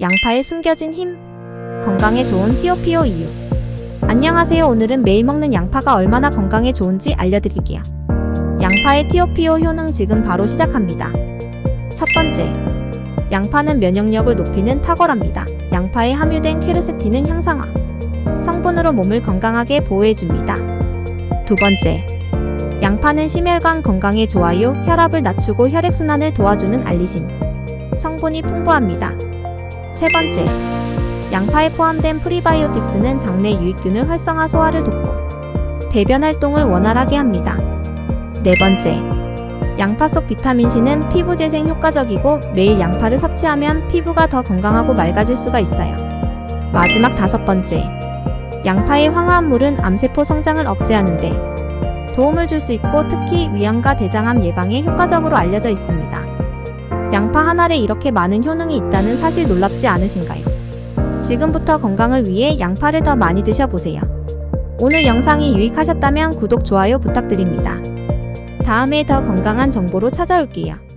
양파에 숨겨진 힘. 건강에 좋은 티오피오 이유. 안녕하세요. 오늘은 매일 먹는 양파가 얼마나 건강에 좋은지 알려드릴게요. 양파의 티오피오 효능 지금 바로 시작합니다. 첫 번째. 양파는 면역력을 높이는 탁월합니다. 양파에 함유된 케르세틴은 향상화. 성분으로 몸을 건강하게 보호해줍니다. 두 번째. 양파는 심혈관 건강에 좋아요. 혈압을 낮추고 혈액순환을 도와주는 알리신. 성분이 풍부합니다. 세 번째. 양파에 포함된 프리바이오틱스는 장내 유익균을 활성화 소화를 돕고 배변 활동을 원활하게 합니다. 네 번째. 양파 속 비타민 C는 피부 재생 효과적이고 매일 양파를 섭취하면 피부가 더 건강하고 맑아질 수가 있어요. 마지막 다섯 번째. 양파의 황화합물은 암세포 성장을 억제하는데 도움을 줄 수 있고 특히 위암과 대장암 예방에 효과적으로 알려져 있습니다. 양파 한 알에 이렇게 많은 효능이 있다는 사실 놀랍지 않으신가요? 지금부터 건강을 위해 양파를 더 많이 드셔보세요. 오늘 영상이 유익하셨다면 구독, 좋아요 부탁드립니다. 다음에 더 건강한 정보로 찾아올게요.